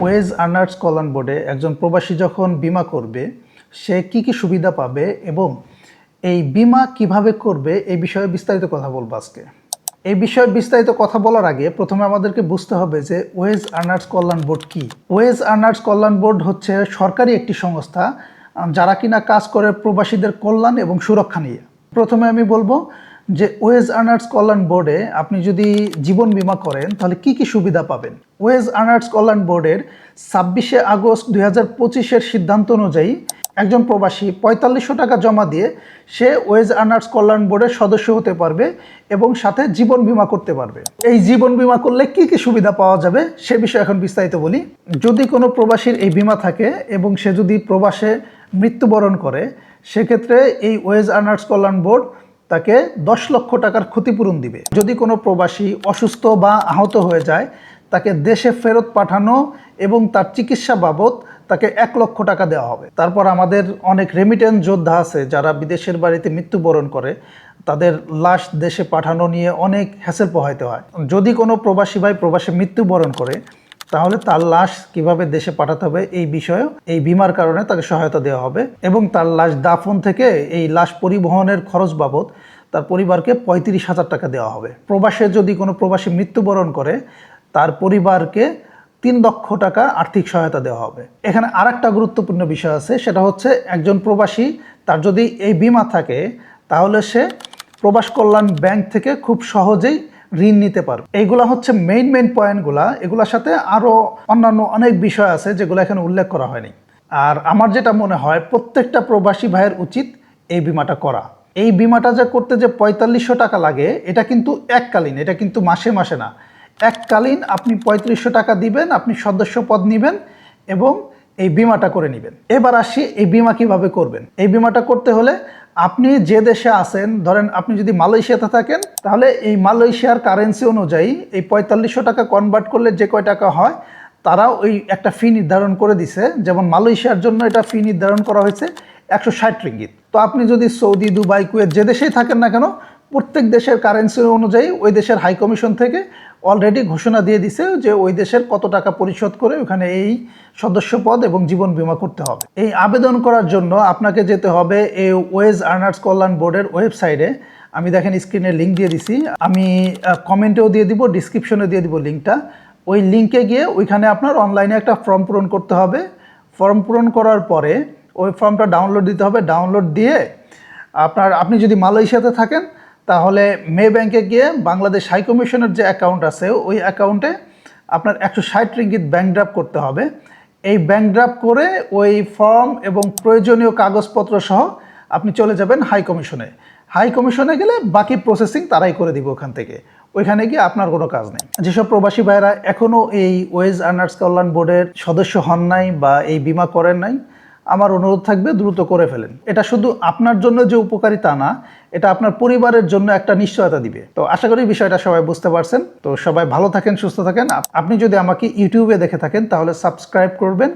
Wedge earners কল্যাণ বোর্ডে একজন প্রবাসী যখন বিমা করবে, সে কি কি সুবিধা পাবে এবং এই বিমা কীভাবে করবে, এই বিষয়ে বিস্তারিত কথা বলব আজকে। এই বিষয়ে বিস্তারিত কথা বলার আগে প্রথমে আমাদেরকে বুঝতে হবে যে ওয়েজ আর্নার্স কল্যাণ বোর্ড কি। ওয়েজ আর্নার্স কল্যাণ বোর্ড হচ্ছে সরকারি একটি সংস্থা, যারা কিনা কাজ করে প্রবাসীদের কল্যাণ এবং সুরক্ষা নিয়ে। প্রথমে আমি বলব যে ওয়েজ আর্নার্স কল্যাণ বোর্ডে আপনি যদি জীবন বীমা করেন, তাহলে কি কি সুবিধা পাবেন? ওয়েজ আর্নার্স কল্যাণ বোর্ডের ছাব্বিশে আগস্ট দুই হাজার পঁচিশের সিদ্ধান্ত অনুযায়ী একজন প্রবাসী পঁয়তাল্লিশশো টাকা জমা দিয়ে সে ওয়েজ আর্নার্স কল্যাণ বোর্ডের সদস্য হতে পারবে এবং সাথে জীবন বিমা করতে পারবে। এই জীবন বীমা করলে কি কি সুবিধা পাওয়া যাবে সে বিষয়ে এখন বিস্তারিত বলি। যদি কোনো প্রবাসীর এই বীমা থাকে এবং সে যদি প্রবাসে মৃত্যুবরণ করে, সেক্ষেত্রে এই ওয়েজ আর্নার্স কল্যাণ বোর্ড তাকে দশ লক্ষ টাকার ক্ষতিপূরণ দিবে। যদি কোনো প্রবাসী অসুস্থ বা আহত হয়ে যায় তাকে দেশে ফেরত পাঠানো এবং তার চিকিৎসা বাবদ তাকে এক লক্ষ টাকা দেওয়া হবে। তারপর আমাদের অনেক রেমিটেন্স যোদ্ধা আছে যারা বিদেশের বাড়িতে মৃত্যুবরণ করে। তাদের লাশ দেশে পাঠানো নিয়ে অনেক হ্যাসেল পোহাইতে হয়। যদি কোনো প্রবাসী ভাই প্রবাসে মৃত্যুবরণ করে, তাহলে তার লাশ কীভাবে দেশে পাঠাতে হবে এই বিষয়ে, এই বিমার কারণে তাকে সহায়তা দেওয়া হবে এবং তার লাশ দাফন থেকে এই লাশ পরিবহনের খরচ বাবদ তার পরিবারকে পঁয়ত্রিশ হাজার টাকা দেওয়া হবে। প্রবাসে যদি কোনো প্রবাসী মৃত্যুবরণ করে তার পরিবারকে তিন লক্ষ টাকা আর্থিক সহায়তা দেওয়া হবে। এখানে আর একটা গুরুত্বপূর্ণ বিষয় আছে, সেটা হচ্ছে একজন প্রবাসী, তার যদি এই বিমা থাকে, তাহলে সে প্রবাস কল্যাণ ব্যাংক থেকে খুব সহজেই ঋণ নিতে পারবে। এইগুলা হচ্ছে মেইন মেইন পয়েন্টগুলা এগুলোর সাথে আরও অন্যান্য অনেক বিষয় আছে, যেগুলো এখানে উল্লেখ করা হয়নি। আর আমার যেটা মনে হয়, প্রত্যেকটা প্রবাসী ভাইয়ের উচিত এই বিমাটা করা। এই বিমাটা যে করতে যে পঁয়তাল্লিশশো টাকা লাগে, এটা কিন্তু এককালীন, এটা কিন্তু মাসে মাসে না। এককালীন আপনি পঁয়ত্রিশশো টাকা দিবেন, আপনি সদস্য পদ নেবেন এবং এই বিমাটা করে নেবেন। এবার আসি এই বিমা কীভাবে করবেন। এই বিমাটা করতে হলে আপনি যে দেশে আছেন, ধরেন আপনি যদি মালয়েশিয়াতে থাকেন, তাহলে এই মালয়েশিয়ার কারেন্সি অনুযায়ী এই পঁয়তাল্লিশশো টাকা কনভার্ট করলে যে কয় টাকা হয়, তারাও ওই একটা ফি নির্ধারণ করে দিছে। যেমন মালয়েশিয়ার জন্য এটা ফি নির্ধারণ করা হয়েছে একশো ষাট রিঙ্গিত। তো আপনি যদি সৌদি, দুবাই, কুয়েত যে দেশেই থাকেন না কেন, প্রত্যেক দেশের কারেন্সি অনুযায়ী ওই দেশের হাই কমিশন থেকে অলরেডি ঘোষণা দিয়ে দিছে যে ওই দেশের কত টাকা পরিশোধ করে ওখানে এই সদস্য পদ এবং জীবন বীমা করতে হবে। এই আবেদন করার জন্য আপনাকে যেতে হবে এই ওয়েজ আর্নার্স কল্যাণ বোর্ডের ওয়েবসাইটে। আমি দেখেন স্ক্রিনে লিঙ্ক দিয়ে দিছি। আমি কমেন্টেও দিয়ে দিব ডিসক্রিপশনে দিয়ে দিব লিঙ্কটা ওই লিঙ্কে গিয়ে ওইখানে আপনার অনলাইনে একটা ফর্ম পূরণ করতে হবে। ফর্ম পূরণ করার পরে ওই ফর্মটা ডাউনলোড দিতে হবে। ডাউনলোড দিয়ে আপনার, আপনি যদি মালয়েশিয়াতে থাকেন তাহলে মে ব্যাংকে গিয়ে বাংলাদেশ হাই কমিশনের যে অ্যাকাউন্ট আছে, ওই অ্যাকাউন্টে আপনার একশো ষাট রিঙ্গিত ব্যাংক ড্রাফট করতে হবে। এই ব্যাংক ড্রাফট করে ওই ফর্ম এবং প্রয়োজনীয় কাগজপত্র সহ আপনি চলে যাবেন হাই কমিশনে। হাই কমিশনে গেলে বাকি প্রসেসিং তারাই করে দিব ওখান থেকে। ওইখানে গিয়ে আপনার কোনো কাজ নেই। যেসব প্রবাসী ভাইরা এখনও এই ওয়েজ আর্নার্স কল্যাণ বোর্ডের সদস্য হন নাই বা এই বিমা করেন নাই আমার অনুরোধ থাকবে দ্রুত করে ফেলেন। এটা শুধু আপনার জন্য যে উপকারী তা না, এটা আপনার পরিবারের জন্য একটা নিশ্চয়তা দিবে। তো আশা করি বিষয়টা সবাই বুঝতে পারছেন। তো সবাই ভালো থাকেন, সুস্থ থাকেন। আপনি যদি আমাকে ইউটিউবে দেখে থাকেন, তাহলে সাবস্ক্রাইব করবেন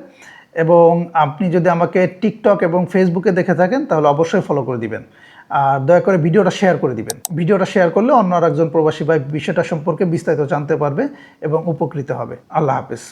এবং আপনি যদি আমাকে টিকটক এবং ফেসবুকে দেখে থাকেন, তাহলে অবশ্যই ফলো করে দিবেন। আর দয়া করে ভিডিওটা শেয়ার করে দিবেন। ভিডিওটা শেয়ার করলে অন্য আর একজন প্রবাসী ভাই বিষয়টা সম্পর্কে বিস্তারিত জানতে পারবে এবং উপকৃত হবে। আল্লাহ হাফিজ।